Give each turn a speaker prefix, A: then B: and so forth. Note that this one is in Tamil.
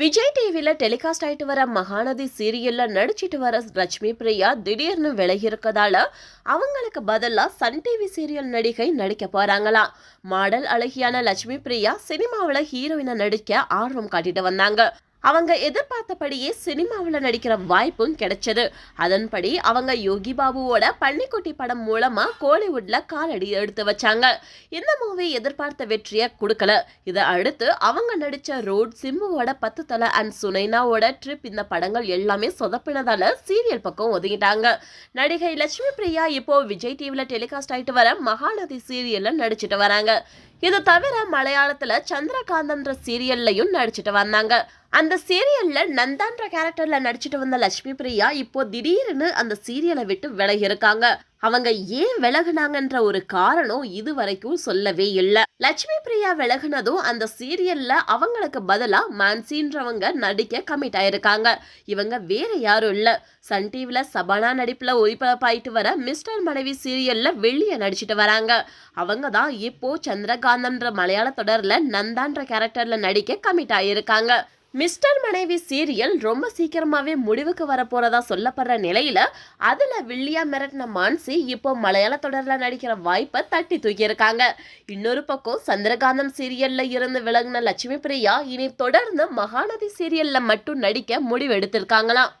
A: விஜய் டிவியில் டெலிகாஸ்ட் ஆயிட்டு வர மகாநதி சீரியல்ல நடிச்சிட்டு வர லட்சுமி பிரியா திடீர்னு விலகியிருக்கதால அவங்களுக்கு பதிலாக சன் டிவி சீரியல் நடிகை நடிக்க போறாங்களாம் மாடல் அழகியான லட்சுமி பிரியா சினிமாவில் ஹீரோயினை நடிக்க ஆர்வம் காட்டிட்டு வந்தாங்க. அவங்க எதிர்பார்த்தபடியே சினிமாவில் நடிக்கிற வாய்ப்பும் கிடைச்சது. அதன்படி அவங்க யோகி பாபுவோட பன்னிக்குட்டி படம் மூலமா கோலிவுட்ல காலடி எடுத்து வச்சாங்க. இந்த மூவி எதிர்பார்த்த வெற்றியை கொடுக்கல. இதை அடுத்து அவங்க நடிச்ச ரோட் சிம்புவோட பத்து தலை அண்ட் சுனைனாவோட ட்ரிப் இந்த படங்கள் எல்லாமே சொதப்பினதால சீரியல் பக்கம் ஒதுங்கிட்டாங்க. நடிகை லட்சுமி பிரியா இப்போ விஜய் டிவில டெலிகாஸ்ட் ஆயிட்டு வர மகாநதி சீரியல்ல நடிச்சிட்டு வராங்க. இது தவிர மலையாளத்துல சந்திரகாந்தன்ற சீரியல்லையும் நடிச்சிட்டு வந்தாங்க. அந்த சீரியலில் நந்தான்ற கேரக்டரில் நடிச்சிட்டு வந்த லட்சுமி பிரியா இப்போ திடீர்னு அந்த சீரியலை விட்டு விலகியிருக்காங்க அவங்க ஏன் விலகுனாங்கன்ற ஒரு காரணம் இது வரைக்கும் சொல்லவே இல்லை. லட்சுமி பிரியா விலகுனதும் அந்த சீரியல்ல அவங்களுக்கு பதிலா மான்சின்றவங்க நடிக்க கமிட் ஆயிருக்காங்க. இவங்க வேற யாரும் இல்ல. சன் டிவில சபானா நடிப்புல ஒளிபரப்பாயிட்டு வர மிஸ்டர் மனைவி சீரியல்ல வெளியே நடிச்சிட்டு வராங்க. அவங்க தான் இப்போ சந்திரகாந்தன்ற மலையாள தொடர்ல நந்தான்ற கேரக்டர்ல நடிக்க கமிட் ஆயிருக்காங்க. மிஸ்டர் மனைவி சீரியல் ரொம்ப சீக்கிரமாகவே முடிவுக்கு வரப்போகிறதா சொல்லப்படுற நிலையில் அதில் வில்லியா மிரட்டின மான்சி இப்போ மலையாள தொடரில் நடிக்கிற வாய்ப்பை தட்டி தூக்கியிருக்காங்க. இன்னொரு பக்கம் சந்திரகாந்தம் சீரியலில் இருந்து விலகின லட்சுமி பிரியா இனி தொடர்ந்து மகாநதி சீரியலில் மட்டும் நடிக்க முடிவு எடுத்திருக்காங்களாம்.